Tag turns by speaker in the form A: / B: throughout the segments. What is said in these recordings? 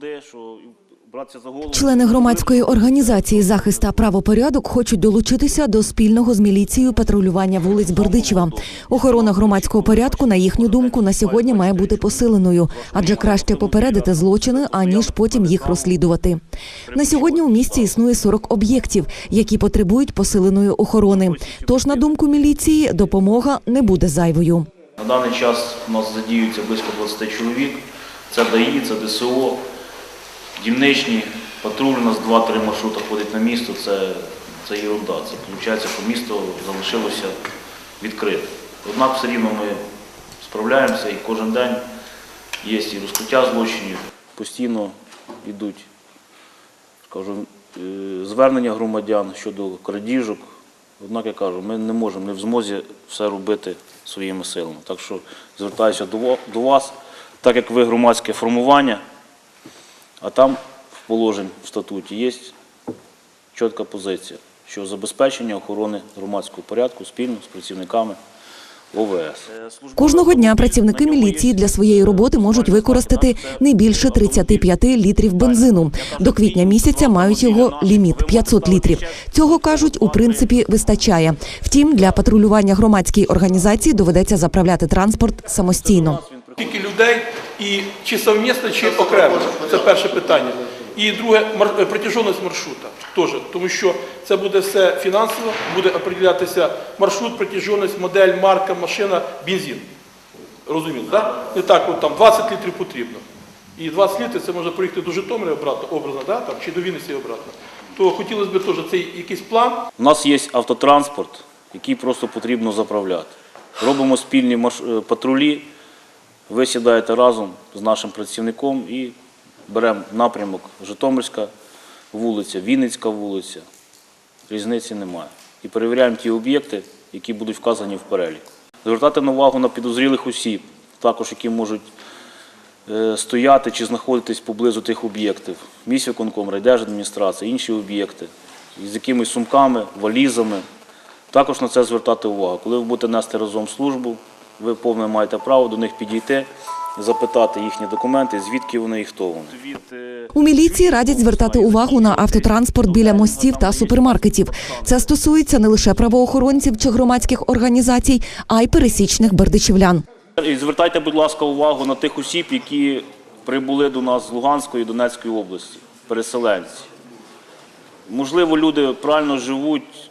A: ходи, що братися за голову.
B: Члени громадської організації захист та правопорядок хочуть долучитися до спільного з міліцією патрулювання вулиць Бердичева. Охорона громадського порядку, на їхню думку, на сьогодні має бути посиленою, адже краще попередити злочини, аніж потім їх розслідувати. На сьогодні у місті існує 40 об'єктів, які потребують посиленої охорони. Тож, на думку міліції, допомога не буде зайвою.
A: На даний час у нас задіюється близько 20 чоловік. Це ДАІ, це ДСО, дільничні, патруль у нас 2-3 маршрути ходить на місто. Це, це ерунда. Це виходить, що місто залишилося відкрите. Однак все рівно ми справляємося і кожен день є і розкриття злочинів. Постійно йдуть скажу, е, звернення громадян щодо крадіжок. Однак я кажу, ми не можемо не в змозі все робити своїми силами. Так що звертаюся до вас, так як ви громадське формування, а там в положенні в статуті є чітка позиція, що забезпечення охорони громадського порядку спільно з працівниками ОВС.
B: Кожного дня працівники міліції для своєї роботи можуть використати не більше 35 літрів бензину. До квітня місяця мають його ліміт 500 літрів. Цього кажуть, у принципі, вистачає. Втім, для патрулювання громадській організації доведеться заправляти транспорт самостійно.
C: Скільки людей і чи совмісно, чи окремо. Це перше питання. І друге, е, протяжність маршрута теж, тому що це буде все фінансово, буде определятися маршрут, протяжність, модель, марка, машина, бензин. Розуміло, так? Не так, от там 20 літрів потрібно. І 20 літрів це можна проїхати до Житомира обратно, образно, да? там, чи до Вінниці обратно. То хотілося б теж цей якийсь план,
A: У нас є автотранспорт, який просто потрібно заправляти. Робимо спільні е, патрулі, ви сідаєте разом з нашим працівником і беремо напрямок Житомирська вулиця, Вінницька вулиця. Різниці немає. І перевіряємо ті об'єкти, які будуть вказані в переліку. Звертати на увагу на підозрілих осіб, також які можуть е, стояти чи знаходитись поблизу тих об'єктів. Міськвиконком, райдержадміністрація, інші об'єкти з якимись сумками, валізами. Також на це звертати увагу. Коли ви будете нести разом службу, ви повне маєте право до них підійти, запитати їхні документи, звідки вони і хто вони.
B: У міліції радять звертати увагу на автотранспорт біля мостів та супермаркетів. Це стосується не лише правоохоронців чи громадських організацій, а й пересічних бердичівлян.
A: І звертайте, будь ласка, увагу на тих осіб, які прибули до нас з Луганської і Донецької області, переселенці. Можливо, люди правильно живуть,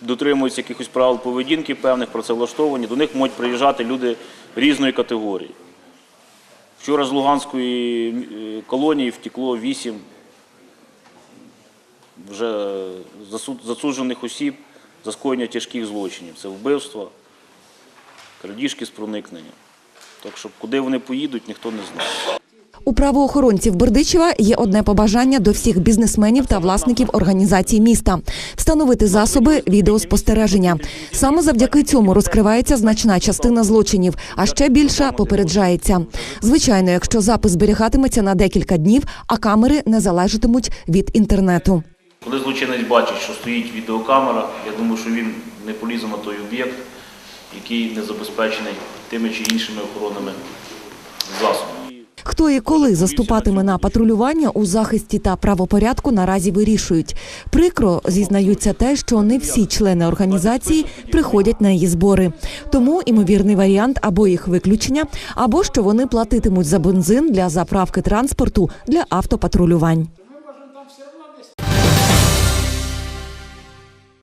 A: дотримуються якихось правил поведінки певних, працевлаштовані. До них можуть приїжджати люди різної категорії. Вчора з Луганської е, колонії втекло вісім вже засуджених осіб за скоєння тяжких злочинів. Це вбивства, крадіжки з проникненням. Так що куди вони поїдуть, ніхто не знає.
B: У правоохоронців Бердичева є одне побажання до всіх бізнесменів та власників організацій міста встановити засоби відеоспостереження. Саме завдяки цьому розкривається значна частина злочинів, а ще більша попереджається. Звичайно, якщо запис зберігатиметься на декілька днів, а камери не залежатимуть від інтернету.
A: Коли злочинець бачить, що стоїть відеокамера, я думаю, що він не полізе на той об'єкт, який не забезпечений тими чи іншими охоронними засобами.
B: Хто і коли заступатиме на патрулювання у захисті та правопорядку наразі вирішують. Прикро зізнаються те, що не всі члени організації приходять на її збори. Тому імовірний варіант або їх виключення, або що вони платитимуть за бензин для заправки транспорту для автопатрулювань.